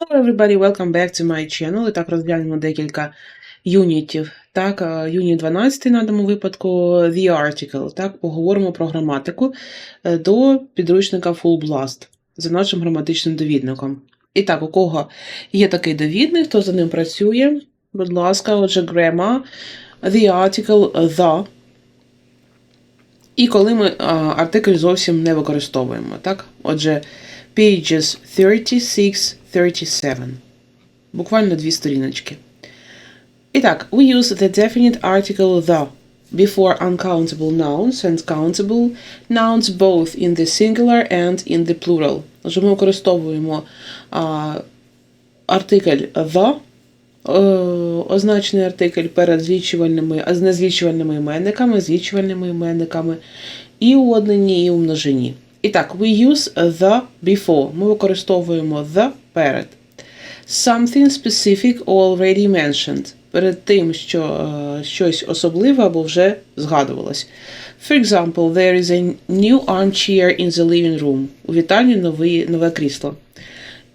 Hello everybody, welcome back to my channel. І так розглянемо декілька юнітів. Так, е, юніт 12 на даному випадку The Article. Так, поговоримо про граматику е, до підручника Full Blast за нашим граматичним довідником. І так, у кого є такий довідник, хто за ним працює, будь ласка, отже, grammar, the article the. І коли ми а, артикль зовсім не використовуємо, так? Отже, pages 36, 37. Буквально дві сторіночки. І так, we use the definite article the before uncountable nouns and countable nouns both in the singular and in the plural. Отже, ми використовуємо а, артикль the, е, означений артикль перед злічувальними, з незлічувальними іменниками, злічувальними іменниками і у однині, і у множині. І так, we use the before. Ми використовуємо the перед. Something specific already mentioned. Перед тим, що е, щось особливе або вже згадувалось. For example, there is a new armchair in the living room. У вітальні нове, нове крісло.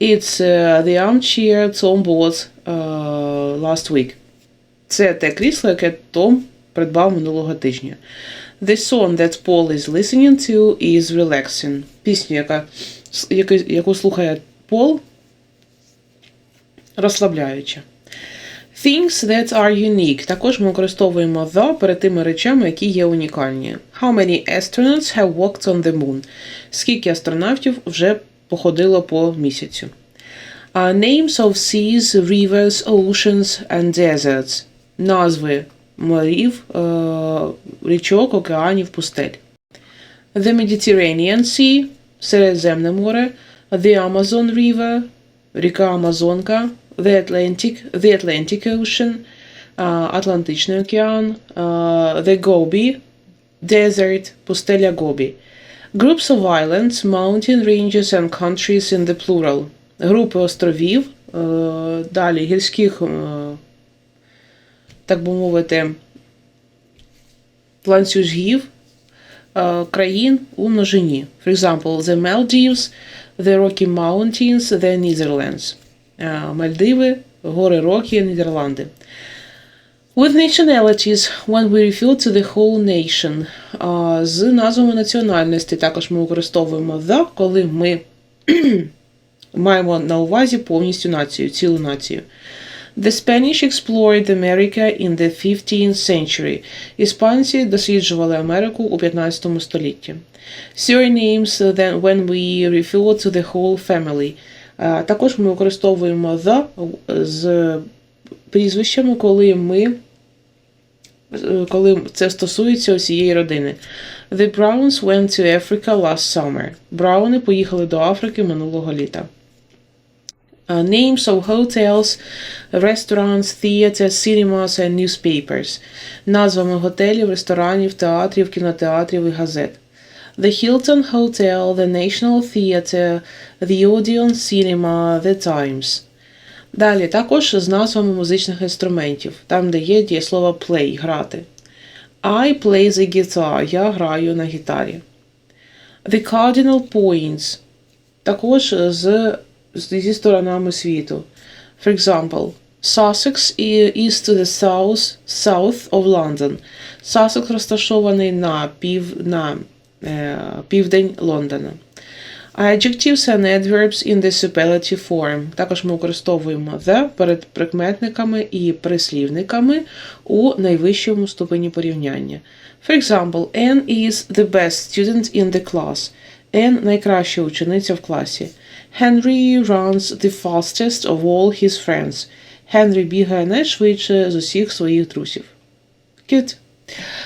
It's uh, the armchair Tom bought uh, last week. Це те крісло, яке Том придбав минулого тижня. The song that Paul is listening to is relaxing. Пісню, яка, яку слухає Пол, розслабляюча. Things that are unique. Також ми використовуємо the перед тими речами, які є унікальні. How many astronauts have walked on the moon? Скільки астронавтів вже походило по місяцю? Uh, names of seas, rivers, oceans and deserts. Назви морів, е, річок, океанів, пустель. The Mediterranean Sea – Середземне море, The Amazon River – ріка Амазонка, The Atlantic, The Atlantic Ocean – Атлантичний океан, The Gobi – Desert – пустеля Гобі. Groups of islands, mountain ranges and countries in the plural. Групи островів, е, далі гірських, е, так би мовити, ланцюжгів е, країн у множині. For example, the Maldives, the Rocky Mountains, the Netherlands. Е, Мальдиви, гори Рокі, Нідерланди. With nationalities, when we refer to the whole nation. З назвами національності також ми використовуємо the, коли ми маємо на увазі повністю націю, цілу націю. The Spanish explored America in the 15th century. Іспанці досліджували Америку у 15 столітті. Surnames then when we refer to the whole family. А, Також ми використовуємо the з прізвищами, коли ми е, коли це стосується усієї родини. The Browns went to Africa last summer. Брауни поїхали до Африки минулого літа. Uh, names of hotels, restaurants, theaters, cinemas and newspapers. Назвами готелів, ресторанів, театрів, кінотеатрів і газет. The Hilton Hotel, the National Theatre, the Odeon Cinema, the Times. Далі також з назвами музичних інструментів, там, де є дієслово play грати. I play the guitar. Я граю на гітарі. The Cardinal Points. Також з, зі сторонами світу. For example, Sussex is to the south, south of London. Сассекс розташований на, пів, на е, південь Лондона. Adjectives and adverbs in the superlative form. Також ми використовуємо the перед прикметниками і прислівниками у найвищому ступені порівняння. For example, Anne is the best student in the class. Anne – найкраща учениця в класі. Henry runs the fastest of all his friends. Генрі бігає найшвидше з усіх своїх друзів. Good.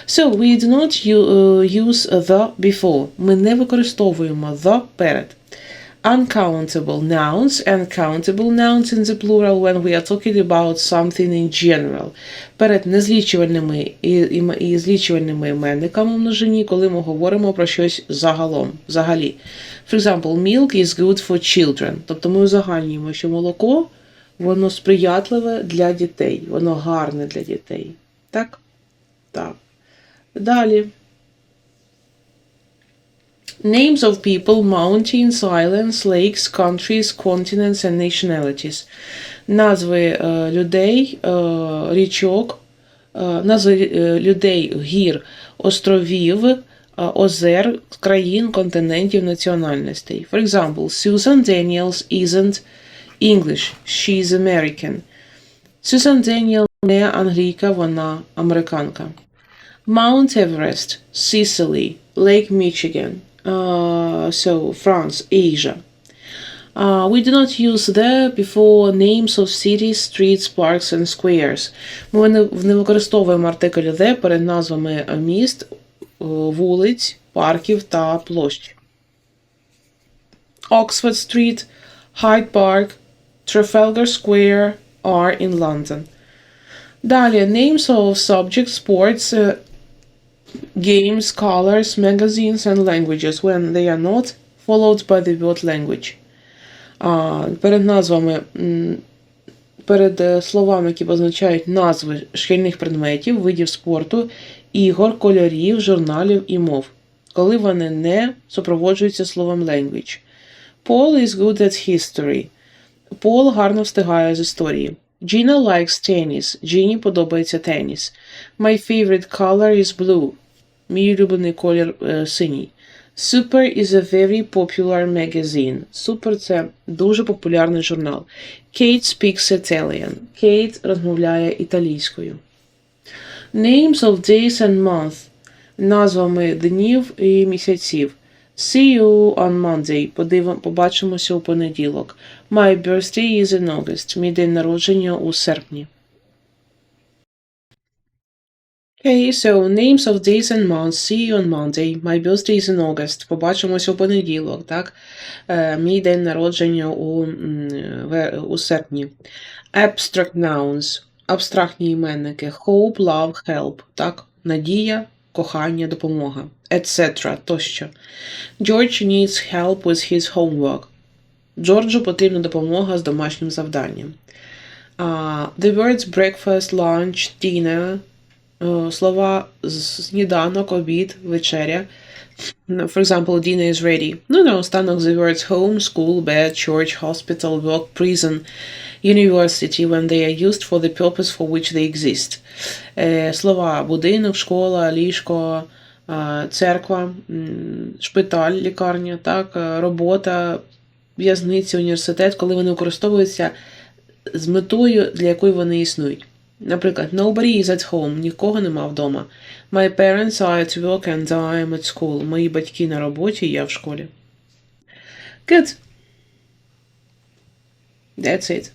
So, we do not uh, use the before. Ми не використовуємо the перед. Uncountable nouns and countable nouns in the plural when we are talking about something in general. Перед незлічувальними і, злічувальними іменниками множині, коли ми говоримо про щось загалом, взагалі. For example, milk is good for children. Тобто ми узагальнюємо, що молоко воно сприятливе для дітей, воно гарне для дітей. Так? Так. Далі. Names of people, mountains, islands, lakes, countries, continents and nationalities. Назви е, людей, е, річок, е, назви е, людей, гір, островів, е, озер, країн, континентів, національностей. For example, Susan Daniels isn't English, she's American. Susan Daniels не англійка, вона американка. Mount Everest, Sicily, Lake Michigan, uh, so France, Asia. Uh, we do not use the before names of cities, streets, parks and squares. Ми не, не використовуємо артикль the перед назвами міст, е, вулиць, парків та площ. Oxford Street, Hyde Park, Trafalgar Square are in London. Далі names of subjects, sports, е, games, colors, magazines and languages when they are not followed by the word language. А, перед назвами, перед е, словами, які позначають назви шкільних предметів, видів спорту, ігор, кольорів, журналів і мов, коли вони не супроводжуються словом language. Paul is good at history. Пол гарно встигає з історії. Gina likes tennis. Джині подобається теніс. My favorite color is blue. Мій улюблений колір е, синій. Super is a very popular magazine. Super – це дуже популярний журнал. Kate speaks Italian. Kate розмовляє італійською. Names of days and month. Назвами днів і місяців. See you on Monday. Побачимося у понеділок. My birthday is in August. Мій день народження у серпні. Okay, so names of days and months. See you on Monday. My birthday is in August. Побачимося у понеділок, так? Е, мій день народження у, у серпні. Abstract nouns. Абстрактні іменники. Hope, love, help. Так? Надія, кохання, допомога. Etc. тощо. George needs help with his homework. Джорджу потрібна допомога з домашнім завданням. Uh, the words breakfast, lunch, dinner е, слова сніданок, обід, вечеря. For example, dinner is ready. Ну, наостанок the words home, school, bed, church, hospital, work, prison, university when they are used for the purpose for which they exist. Е, слова будинок, школа, ліжко, е, церква, шпиталь, лікарня, так, е, робота, в'язниця, університет, коли вони використовуються з метою, для якої вони існують. Наприклад, nobody is at home, нікого нема вдома. My parents are at work and I am at school. Мої батьки на роботі, я в школі. Good. That's it.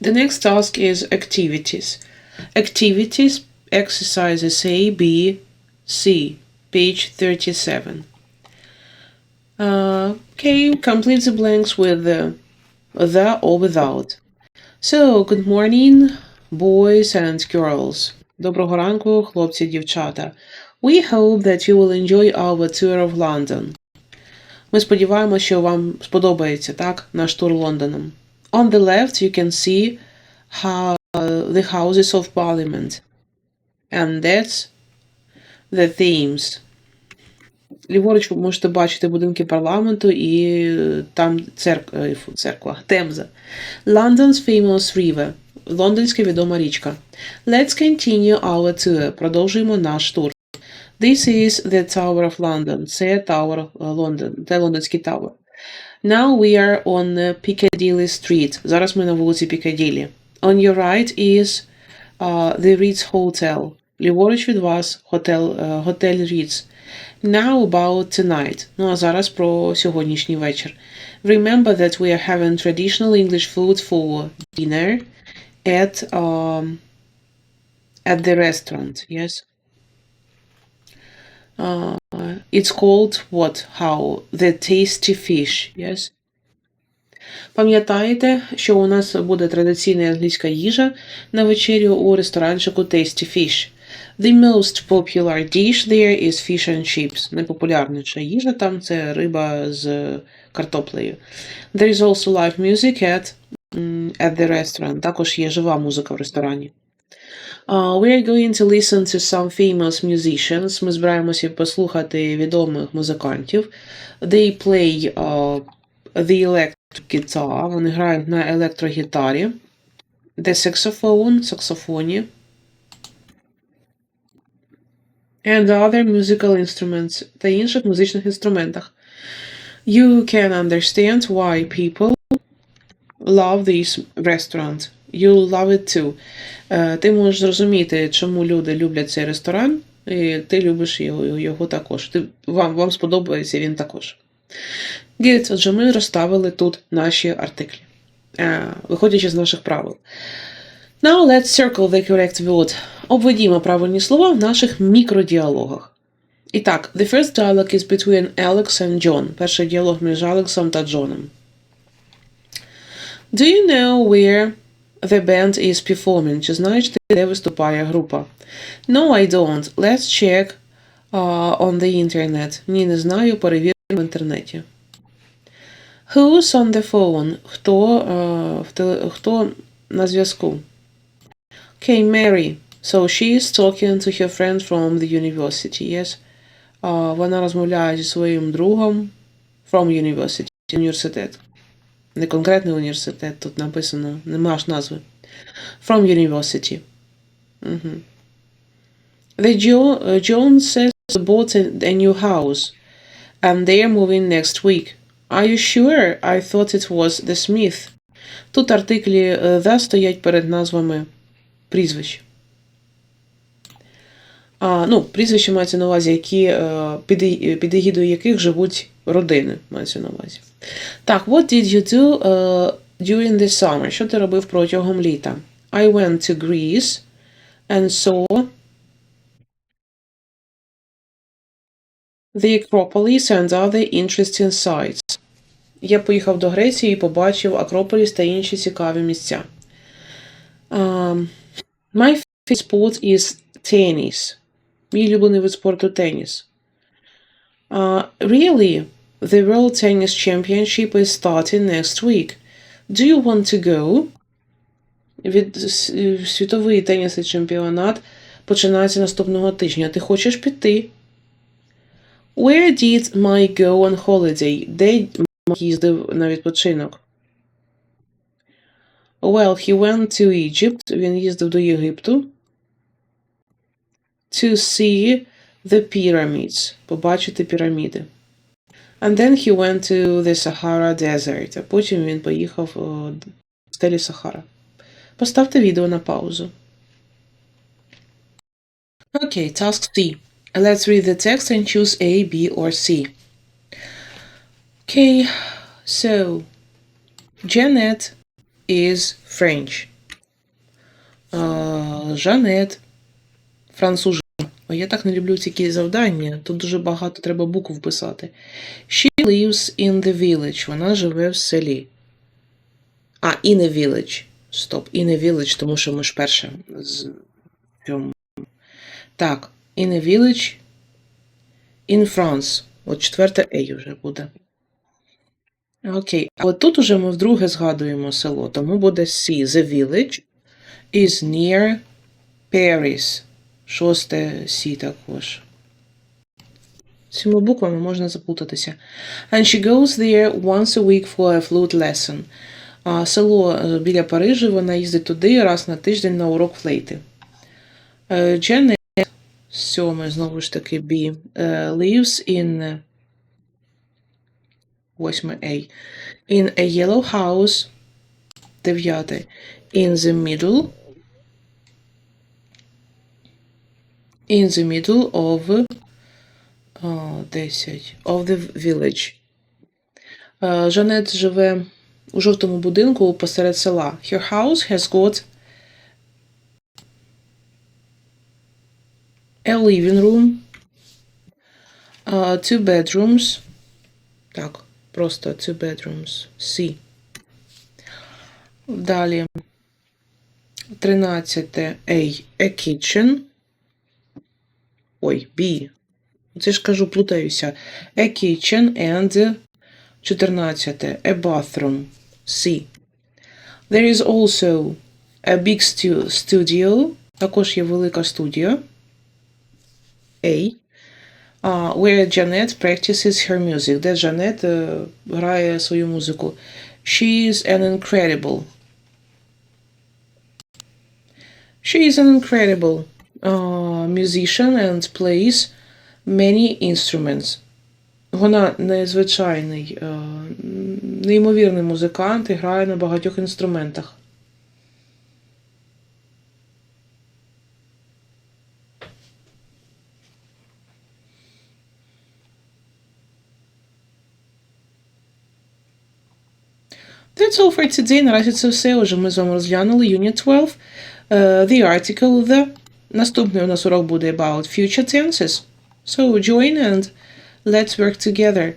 The next task is activities. Activities, exercises A, B, C, page 37. Uh, okay, complete the blanks with the, the or without. So, good morning, boys and girls. Доброго ранку, хлопці, дівчата. We hope that you will enjoy our tour of London. Ми сподіваємося, що вам сподобається, так, наш тур Лондоном. On the left you can see how the Houses of Parliament. And that's the themes. Ліворуч ви можете бачити будинки парламенту і е, там церк... е, церква, Темза. London's famous river. Лондонська відома річка. Let's continue our tour. Продовжуємо наш тур. This is the Tower of London. Це Tower Лондон. Це лондонський Tower. Now we are on uh, Piccadilly Street. Зараз ми на вулиці Пікаділі. On your right is uh, the Ritz Hotel. Ліворуч від вас готель, е, готель. Now about tonight. Ну а зараз про сьогоднішній вечір. Remember that we are having traditional English food for dinner at um, at the restaurant. Yes. Uh, it's called what? How? The tasty fish. Yes. Пам'ятаєте, що у нас буде традиційна англійська їжа на вечерю у ресторанчику Tasty Fish. The most popular dish there is fish and chips. Найпопулярніша їжа там це риба з картоплею. There is also live music at, at the restaurant. Також є жива музика в ресторані. Uh, we are going to listen to some famous musicians. Ми збираємося послухати відомих музикантів. They play uh, the electric guitar. Вони грають на електрогітарі. The saxophone, саксофоні. And other musical instruments та інших музичних інструментах. You can understand why people love this restaurant. You'll love it too. Е, Ти можеш зрозуміти, чому люди люблять цей ресторан, і ти любиш його, його також. Ти, вам, вам сподобається він також. Good. Отже, ми розставили тут наші артиклі, е, виходячи з наших правил. Now let's circle the correct word. Обведімо правильні слова в наших мікродіалогах. І так, the first dialogue is between Alex and John. Перший діалог між Алексом та Джоном. Do you know where the band is performing? Чи знаєш ти, де виступає група? No, I don't. Let's check uh, on the internet. Ні, не знаю, перевіримо в інтернеті. Who's on the phone? Хто, uh, хто на зв'язку? Okay, Mary. So she is talking to her friend from the university, yes? Uh, вона розмовляє зі своїм другом from university, університет. Не конкретний університет, тут написано, нема ж назви. From university. Угу. The jo- uh, Joneses bought a, a new house, and they are moving next week. Are you sure? I thought it was the Smith. Тут артиклі е, the стоять перед назвами прізвищ. Ну, прізвища мається на увазі, які, е, під, егідою яких живуть родини, мається на увазі. Так, what did you do uh, during the summer? Що ти робив протягом літа? I went to Greece and saw the Acropolis and other interesting sights. Я поїхав до Греції і побачив Акрополіс та інші цікаві місця. Um, my favorite sport is tennis. Мій улюблений вид спорту теніс. Uh, really? The World Tennis Championship is starting next week. Do you want to go? Від е, світовий тенісний чемпіонат починається наступного тижня. Ти хочеш піти? Where did Mike go on holiday? Де їздив на відпочинок? Well, he went to Egypt. Він їздив до Єгипту. To see the pyramids. Побачити піраміди. And then he went to the Sahara Desert. А потім він поїхав о, в стелі Сахара. Поставте відео на паузу. Okay, task C. Let's read the text and choose A, B, or C. Okay, so Janet is French. Uh, Jeanette француженка. Я так не люблю ці завдання. Тут дуже багато треба букв писати. She lives in the village. Вона живе в селі. А, in a village. Стоп, in a village, тому що ми ж перше з цьому. Так, in a village in France. От четверте A вже буде. Окей, а от тут уже ми вдруге згадуємо село, тому буде C. The village is near Paris. Шосте Сі також. Цими буквами можна заплутатися. And she goes there once a week for a flute lesson. А село е, біля Парижа, вона їздить туди раз на тиждень на урок флейти. Е, Janet, сьоме, знову ж таки, B, е, lives in восьме A. In a yellow house. Дев'яте. In the middle. In the middle of о, 10 of the village. Е, Жанет живе у жовтому будинку посеред села. Her house has got a living room, uh, two bedrooms. Так, просто two bedrooms. C. Далі. 13 A. A kitchen. Ой, B. Це ж кажу, плутаюся. A kitchen and 14. A bathroom. C. There is also a big studio Також є велика студія A, uh, where Janet practices her music, де Джанет е, грає свою музику. She is an incredible. She is an incredible uh, musician and plays many instruments. Вона незвичайний, е, неймовірний музикант і грає на багатьох інструментах. That's all for today. Наразі це все. Отже, ми з вами розглянули Unit 12. Uh, the article the. Наступний у нас урок буде about future tenses. So join and let's work together.